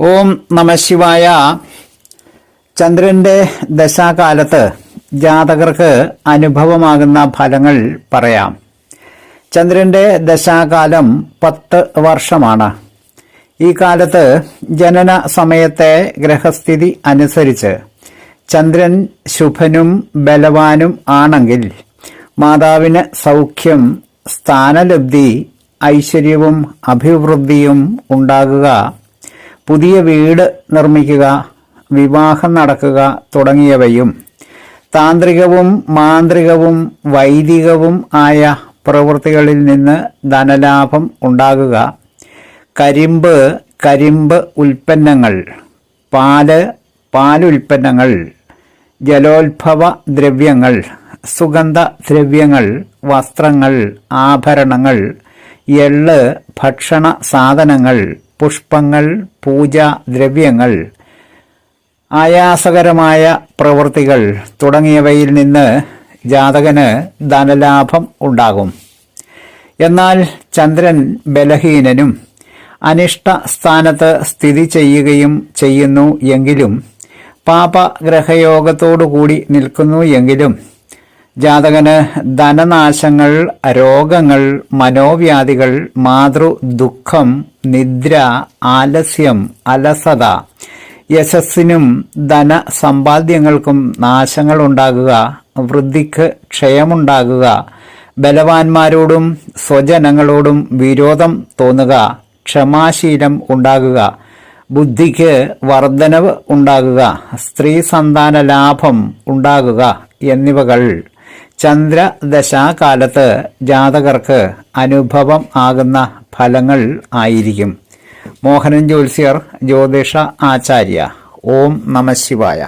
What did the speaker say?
ഓം നമശിവായ ചന്ദ്രന്റെ ദശാകാലത്ത് ജാതകർക്ക് അനുഭവമാകുന്ന ഫലങ്ങൾ പറയാം. ചന്ദ്രന്റെ ദശാകാലം പത്ത് വർഷമാണ്. ഈ കാലത്ത് ജനന സമയത്തെ ഗ്രഹസ്ഥിതി അനുസരിച്ച് ചന്ദ്രൻ ശുഭനും ബലവാനും ആണെങ്കിൽ മാതാവിന് സൗഖ്യം സ്ഥാനലബ്ധി ഐശ്വര്യവും അഭിവൃദ്ധിയും ഉണ്ടാകുക പുതിയ വീട് നിർമ്മിക്കുക വിവാഹം നടക്കുക തുടങ്ങിയവയും താന്ത്രികവും മാന്ത്രികവും വൈദികവും ആയ പ്രവൃത്തികളിൽ നിന്ന് ധനലാഭം ഉണ്ടാകുക. കരിമ്പ് കരിമ്പ് ഉൽപ്പന്നങ്ങൾ പാൽ പാലുൽപ്പന്നങ്ങൾ ജലോത്ഭവ ദ്രവ്യങ്ങൾ സുഗന്ധ ദ്രവ്യങ്ങൾ വസ്ത്രങ്ങൾ ആഭരണങ്ങൾ എള്ള് ഭക്ഷണ സാധനങ്ങൾ പുഷ്പങ്ങൾ പൂജാ ദ്രവ്യങ്ങൾ ആയാസകരമായ പ്രവൃത്തികൾ തുടങ്ങിയവയിൽ നിന്ന് ജാതകന് ധനലാഭം ഉണ്ടാകും. എന്നാൽ ചന്ദ്രൻ ബലഹീനനും അനിഷ്ട സ്ഥാനത്ത് സ്ഥിതി ചെയ്യുകയും ചെയ്യുന്നു എങ്കിലും പാപഗ്രഹയോഗത്തോടുകൂടി നിൽക്കുന്നു എങ്കിലും ജാതകന് ധനനാശങ്ങൾ രോഗങ്ങൾ മനോവ്യാധികൾ മാതൃ ദുഃഖം നിദ്ര ആലസ്യം അലസത യശസ്സിനും ധനസമ്പാദ്യങ്ങൾക്കും നാശങ്ങൾ ഉണ്ടാകുക വൃദ്ധിക്ക് ക്ഷയമുണ്ടാകുക ബലവാന്മാരോടും സ്വജനങ്ങളോടും വിരോധം തോന്നുക ക്ഷമാശീലം ഉണ്ടാകുക ബുദ്ധിക്ക് വർധനവ് ഉണ്ടാകുക സ്ത്രീ സന്താന ലാഭം ഉണ്ടാകുക എന്നിവകൾ. ചന്ദ്രദശാകാലത്ത് ജാതകർക്ക് അനുഭവം ആകുന്ന ഫലങ്ങൾ ആയിരിക്കും. മോഹനൻ ജ്യോത്സ്യർ ജ്യോതിഷ ആചാര്യ ഓം നമശിവായ